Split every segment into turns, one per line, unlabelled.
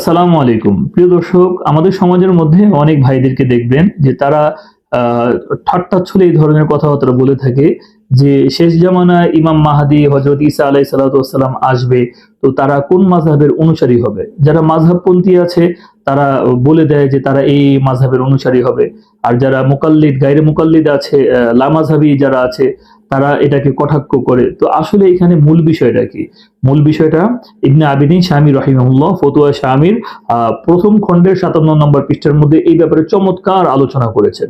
আসসালামু আলাইকুম। প্রিয় দর্শক, আমাদের সমাজের মধ্যে অনেক ভাইদেরকে দেখবেন যে তারা ঠাট্টা এই ধরনের কথাবার্তা বলে থাকে যে শেষ জামানায় ইমাম মাহাদি হজরত ইসা আলাই সালাতাম আসবে, তো তারা কোন মাযহাবের অনুসারী হবে? যারা মাযহাবপন্থী আছে, তারা বলে দেয় যে তারা এই মাযহাবের অনুসারী হবে। আর যারা মুকাল্লিদ গায়রে মুকাল্লিদ আছে লামাযহাবি যারা আছে তারা এটাকে কটাক্ষ করে। তো আসলে এখানে মূল বিষয়টা কি? মূল বিষয়টা ইবনে আবিদিন শামী রহিমুল্লাহ ফতুয়া শামীর প্রথম খণ্ডের সাতান্ন নম্বর পৃষ্ঠার মধ্যে এই ব্যাপারে চমৎকার আলোচনা করেছেন।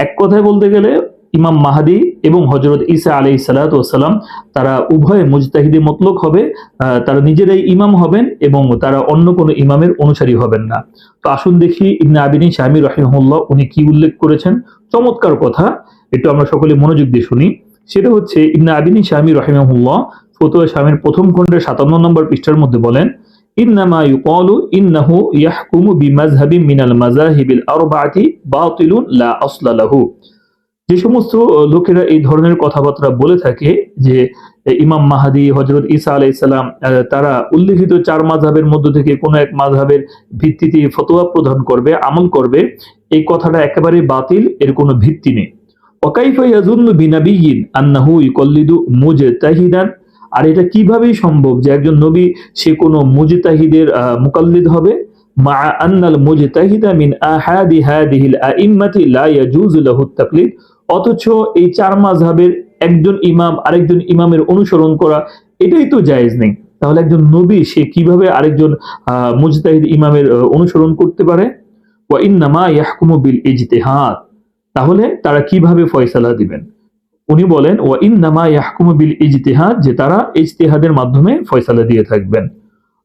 এক কথায় বলতে গেলে ইমাম মাহাদি এবং হজরত ইসা আলাই সালাতাম তারা উভয়ে মুজতাহিদি মতলক হবে তারা নিজেরাই ইমাম হবেন এবং তারা অন্য কোনো ইমামের অনুসারী হবেন না। তো আসুন দেখি ইবনে আবিদিন শামী রহিমুল্লাহ উনি কি উল্লেখ করেছেন। চমৎকার কথা। একটু আমরা সকলে মনোযোগ দিয়ে শুনি। সেটা হচ্ছে ইবনে আবিদিন শামী রহিমুল্লাহ ফতুয়া শামীর প্রথম খণ্ডের সাতান্ন নম্বর পৃষ্ঠার মধ্যে বলেন ইন্নামা ইউকালু ইন্নাহু ইয়াহকুমু বিমাযহাবি মিনাল মাযাহিবিল আরবাআতি বাতিলুন লা আসলা লাহু। যে সমস্ত লোকেরা এই ধরনের কথাবার্তা বলে থাকে যে ইমাম মাহাদি হজরত আলাইহিস আহ, তারা উল্লেখিত চার মাযহাবের মধ্য থেকে কোনো এক মাযহাবের ভিত্তিতে ফতোয়া প্রদান করবে আমল করবে এই কথাটা একেবারে বাতিল এর কোনো ভিত্তি নেই। আর এটা সম্ভব যে একজন নবী সে মুজতাহিদের মুকাল্লিদ হবে? অথচ এই চার মাযহাবের একজন ইমাম আরেকজন ইমামের অনুসরণ করা এটাই তো জায়েজ নেই। তাহলে একজন নবী সে কীভাবে আরেকজন আহ, ইমামের অনুসরণ করতে পারে? ওয়া ইন্নামা ইজতিহাদ। তাহলে তারা কীভাবে ফয়সালা দিবেন? উনি বলেন ওয়া ইন্নামা ইয়াহকুমু বিল ইজতিহাদ যে তারা ইজতিহাদের মাধ্যমে ফয়সালা দিয়ে থাকবেন।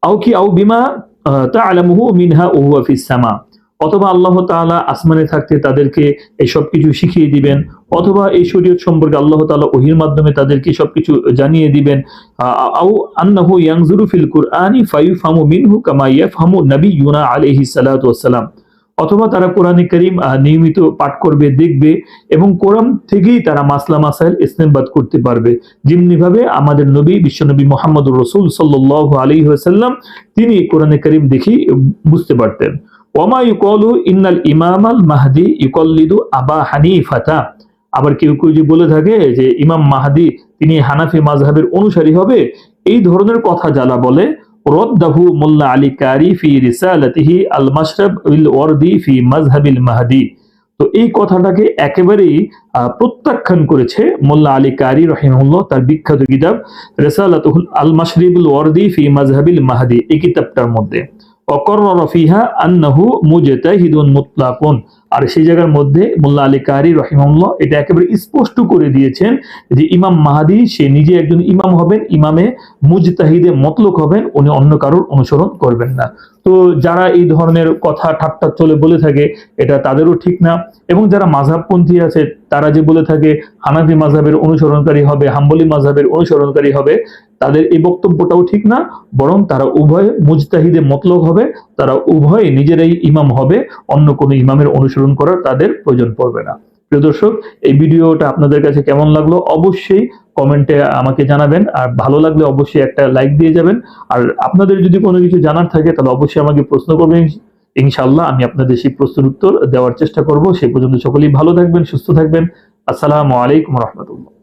আও কি আও বিমা আহ, তা'লামুহু মিনহা ওয়া হুয়া ফিস সামা অথবা আল্লাহ তাআলা আসমানে থাকতে তাদেরকে এই সব কিছু শিখিয়ে দিবেন অথবা এই শরীয়ত সম্পর্কে আল্লাহ তাআলা ওহির মাধ্যমে তাদেরকে সবকিছু জানিয়ে দিবেন। আও আন্নাহু ইয়ানজুরু ফিল কুরআনি ফায়ুফহামু মিনহু কামা ইয়াফহামু নাবিয়ুনা আলাইহিস সালাতু ওয়াসসালাম অথবা তারা কোরআনে করিম নিয়মিত পাঠ করবে, দেখবে এবং কোরআন থেকেই তারা মাসলা, মাসাইল ইসলামবাদ করতে পারবে। যেমনি ভাবে আমাদের নবী বিশ্বনবী মোহাম্মদ রসুল সাল্লাহ আলী সাল্লাম তিনি কোরআনে করিম দেখি বুঝতে পারতেন। ওমা ইউকলু ইন্নাল ইমাম আল মাহদি ইউকল্লিদু আবা হানিফাতা। আবার কেউ কেউ যে বলে থাকে যে, ইমাম মাহাদি, তিনি হানাফি মাজহাবের অনুসারী হবে? এই ধরনের কথা যারা বলে রদ্দাহু মোল্লা আলী কারি ফি রিসালাতিহি আল মাশরাব উল ওয়ারদি ফি মাজহাবিল মাহদি। তো এই কথাটাকে একেবারেই প্রত্যাখ্যান করেছে মোল্লা আলী কারি রহিমুল্লাহ তার বিখ্যাত কিতাব রেসালাতুল আল মাশরিবুল ওয়ারদি ফি মাজহাবিল মাহদি, এই কিতাবটার মধ্যে। অকরর ফিহা আন্নাহু মুজতাহিদুন মুতলাকুন। আর সেই জায়গার মধ্যে মোল্লা আলী কারি রহিমুল্লাহ এটা একেবারে স্পষ্ট করে দিয়েছেন যে ইমাম মাহাদি, সে নিজে একজন ইমাম হবেন, ইমামে মুজতাহিদে মতলক হবেন, উনি অন্য কারোর অনুসরণ করবেন না। তো যারা এই ধরনের কথা ঠাট্টা চলে বলে থাকে, এটা তাদেরও ঠিক না। এবং যারা মাঝহাবপন্থী আছে, তারা যে বলে থাকে, হানাফি মাঝহাবের অনুসরণকারী হবে, হাম্বলি মাঝহাবের অনুসরণকারী হবে, তাদের এই বক্তব্যটাও ঠিক না, বরং তারা উভয় মুজতাহিদে মতলক হবে, তারা উভয় নিজেরাই ইমাম হবে, অন্য কোনো ইমামের অনুসরণ করার তাদের প্রয়োজন পড়বে না। প্রিয় দর্শক, এই ভিডিওটা আপনাদের কাছে কেমন লাগল অবশ্যই কমেন্টে আমাকে জানাবেন। আর ভালো লাগলে অবশ্যই একটা লাইক দিয়ে যাবেন। আর আপনাদের যদি কোনো কিছু জানার থাকে, তাহলে অবশ্যই আমাকে প্রশ্ন করবেন। ইনশাল্লাহ আমি আপনাদের সেই প্রশ্নের উত্তর দেওয়ার চেষ্টা করব। সেই পর্যন্ত সকলেই ভালো থাকবেন, সুস্থ থাকবেন। আসসালামু আলাইকুম রহমতুল্লাহ।